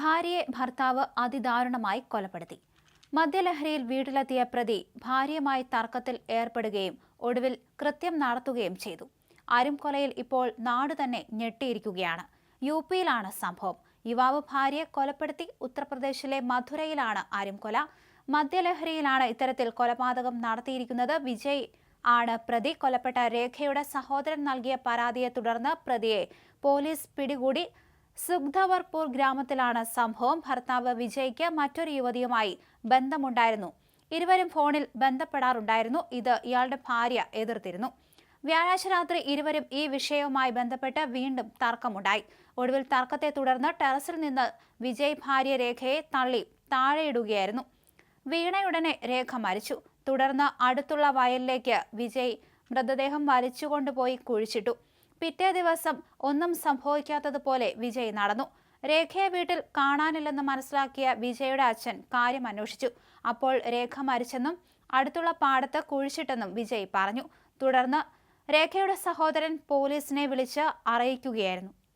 ഭാര്യയെ ഭർത്താവ് അതിദാരുണമായി കൊലപ്പെടുത്തി. മദ്യലഹരിയിൽ വീട്ടിലെത്തിയ പ്രതി ഭാര്യയുമായി തർക്കത്തിൽ ഏർപ്പെടുകയും ഒടുവിൽ കൃത്യം നടത്തുകയും ചെയ്തു. അരുംകൊലയിൽ ഇപ്പോൾ നാട് തന്നെ ഞെട്ടിയിരിക്കുകയാണ്. യു പിയിലാണ് സംഭവം. യുവാവ് ഭാര്യയെ കൊലപ്പെടുത്തി ഉത്തർപ്രദേശിലെ മധുരയിലാണ് അരുംകൊല. മദ്യലഹരിയിലാണ് ഇത്തരത്തിൽ കൊലപാതകം നടത്തിയിരിക്കുന്നത് വിജയ് ആണ്. പ്രതി കൊലപ്പെട്ട രേഖയുടെ സഹോദരൻ നൽകിയ പരാതിയെ തുടർന്ന് പ്രതിയെ പോലീസ് പിടികൂടി. സുഖ്ധവർപൂർ ഗ്രാമത്തിലാണ് സംഭവം. ഭർത്താവ് വിജയ്ക്ക് മറ്റൊരു യുവതിയുമായി ബന്ധമുണ്ടായിരുന്നു. ഇരുവരും ഫോണിൽ ബന്ധപ്പെടാറുണ്ടായിരുന്നു. ഇത് ഇയാളുടെ ഭാര്യ എതിർത്തിരുന്നു. വ്യാഴാഴ്ച രാത്രി ഇരുവരും ഈ വിഷയവുമായി ബന്ധപ്പെട്ട് വീണ്ടും തർക്കമുണ്ടായി. ഒടുവിൽ തർക്കത്തെ തുടർന്ന് ടെറസിൽ നിന്ന് വിജയ് ഭാര്യ രേഖയെ തള്ളി താഴെയിടുകയായിരുന്നു. വീണയുടനെ രേഖ മരിച്ചു. തുടർന്ന് അടുത്തുള്ള വയലിലേക്ക് വിജയ് മൃതദേഹം വലിച്ചുകൊണ്ടുപോയി കുഴിച്ചിട്ടു. പിറ്റേ ദിവസം ഒന്നും സംഭവിക്കാത്തതുപോലെ വിജയ് നടന്നു. രേഖയെ വീട്ടിൽ കാണാനില്ലെന്ന് മനസ്സിലാക്കിയ വിജയുടെ അച്ഛൻ കാര്യം അന്വേഷിച്ചു. അപ്പോൾ രേഖ മരിച്ചെന്നും അടുത്തുള്ള പാടത്ത് കുഴിച്ചിട്ടെന്നും വിജയ് പറഞ്ഞു. തുടർന്ന് രേഖയുടെ സഹോദരൻ പോലീസിനെ വിളിച്ച് അറിയിക്കുകയായിരുന്നു.